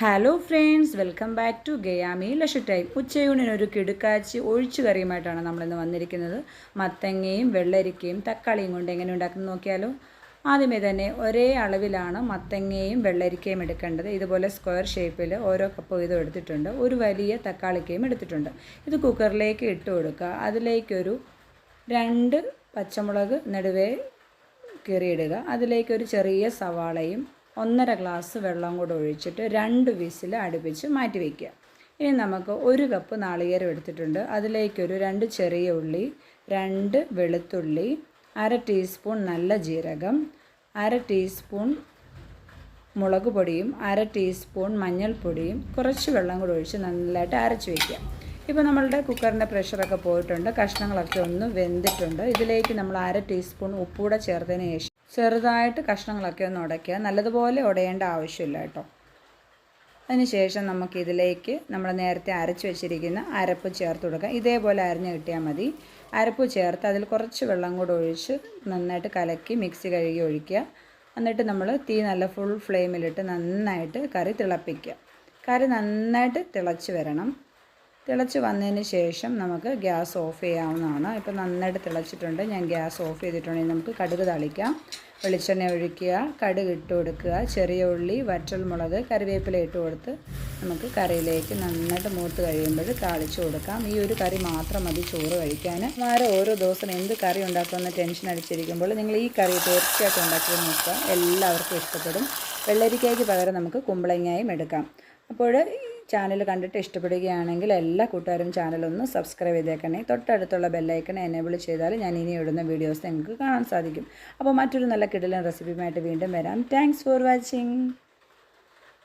Hello friends welcome back to ഗയാമി ലഷ time ഉച്ചയൂണിനൊരു കിടുക്കാച്ചി ഒഴിച്ചു കറിയുമായിട്ടാണ് നമ്മളിന്ന് വന്നിരിക്കുന്നത്. മത്തങ്ങയും വെള്ളരിക്കയും തക്കാളിയും കൊണ്ട് എങ്ങനെ ഉണ്ടാക്കുന്നത് നോക്കിയാലോ? ആദ്യമേ തന്നെ ഒരേ അളവിലാണ് മത്തങ്ങയും വെള്ളരിക്കയും എടുക്കേണ്ടത്. ഇതുപോലെ സ്ക്വയർ ഷേപ്പിൽ ഓരോ കപ്പ് വീതം എടുത്തിട്ടുണ്ട്. ഒരു വലിയ തക്കാളിക്കയും എടുത്തിട്ടുണ്ട്. ഇത് കുക്കറിലേക്ക് ഇട്ട് കൊടുക്കുക. അതിലേക്കൊരു രണ്ട് പച്ചമുളക് നടുവേ കീറിയിടുക. അതിലേക്കൊരു ചെറിയ സവാളയും ഒന്നര ഗ്ലാസ് വെള്ളം കൂടെ ഒഴിച്ചിട്ട് രണ്ട് വിസിൽ അടുപ്പിച്ച് മാറ്റി വയ്ക്കുക ഇനി നമുക്ക് ഒരു കപ്പ് നാളികേരം എടുത്തിട്ടുണ്ട്. അതിലേക്കൊരു രണ്ട് ചെറിയ ഉള്ളി രണ്ട് വെളുത്തുള്ളി അര ടീസ്പൂൺ നല്ല ജീരകം അര ടീസ്പൂൺ മുളക് പൊടിയും അര ടീസ്പൂൺ മഞ്ഞൾപ്പൊടിയും കുറച്ച് വെള്ളം കൂടെ ഒഴിച്ച് നന്നായിട്ട് അരച്ച് വയ്ക്കുക ഇപ്പോൾ നമ്മളുടെ കുക്കറിന്റെ പ്രഷറൊക്കെ പോയിട്ടുണ്ട്. കഷ്ണങ്ങളൊക്കെ ഒന്ന് വെന്തിട്ടുണ്ട്. ഇതിലേക്ക് നമ്മൾ അര ടീസ്പൂൺ ഉപ്പൂടെ ചേർത്തതിന് ശേഷം ചെറുതായിട്ട് കഷ്ണങ്ങളൊക്കെ ഒന്ന് ഉടയ്ക്കുക. നല്ലതുപോലെ ഉടയേണ്ട ആവശ്യമില്ല കേട്ടോ. അതിനുശേഷം നമുക്ക് ഇതിലേക്ക് നമ്മൾ നേരത്തെ അരച്ച് വെച്ചിരിക്കുന്ന അരപ്പ് ചേർത്ത് കൊടുക്കുക. ഇതേപോലെ അരിഞ്ഞ് കിട്ടിയാൽ മതി. അരപ്പ് ചേർത്ത് അതിൽ കുറച്ച് വെള്ളം കൂടെ ഒഴിച്ച് നന്നായിട്ട് കലക്കി മിക്സി കഴുകി ഒഴിക്കുക. എന്നിട്ട് നമ്മൾ തീ നല്ല ഫുൾ ഫ്ലെയിമിലിട്ട് നന്നായിട്ട് കറി തിളപ്പിക്കുക. കറി നന്നായിട്ട് തിളച്ച് വരണം. തിളച്ച് വന്നതിന് ശേഷം നമുക്ക് ഗ്യാസ് ഓഫ് ചെയ്യാവുന്നതാണ്. ഇപ്പോൾ നന്നായിട്ട് തിളച്ചിട്ടുണ്ട്. ഞാൻ ഗ്യാസ് ഓഫ് ചെയ്തിട്ടുണ്ടെങ്കിൽ നമുക്ക് കടുക് തളിക്കാം. വെളിച്ചെണ്ണ ഒഴിക്കുക കടുക് ഇട്ട് കൊടുക്കുക ചെറിയ ഉള്ളി വറ്റൽ മുളക് കറിവേപ്പില ഇട്ട് കൊടുത്ത് നമുക്ക് കറിയിലേക്ക് നന്നായിട്ട് മൂത്ത് കഴിയുമ്പോൾ താളിച്ച് കൊടുക്കാം. ഈ ഒരു കറി മാത്രം മതി ചോറ് കഴിക്കാൻ. വേറെ ഓരോ ദിവസം എന്ത് കറി ഉണ്ടാക്കുമെന്ന് ടെൻഷൻ അടിച്ചിരിക്കുമ്പോൾ നിങ്ങൾ ഈ കറി തീർച്ചയായിട്ടും ഉണ്ടാക്കി നോക്കുക. എല്ലാവർക്കും ഇഷ്ടപ്പെടും. വെള്ളരിക്കയ്ക്ക് പകരം നമുക്ക് കുമ്പളങ്ങയും എടുക്കാം. അപ്പോൾ ചാനൽ കണ്ടിട്ട് ഇഷ്ടപ്പെടുകയാണെങ്കിൽ എല്ലാ കൂട്ടുകാരും ചാനലൊന്ന് സബ്സ്ക്രൈബ് ചെയ്തേക്കണേ. തൊട്ടടുത്തുള്ള ബെല്ലൈക്കൺ എനേബിൾ ചെയ്താൽ ഞാൻ ഇനി ഇടുന്ന വീഡിയോസ് നിങ്ങൾക്ക് കാണാൻ സാധിക്കും. അപ്പോൾ മറ്റൊരു നല്ല കിടലൻ റെസിപ്പിയുമായിട്ട് വീണ്ടും വരാം. Thanks for watching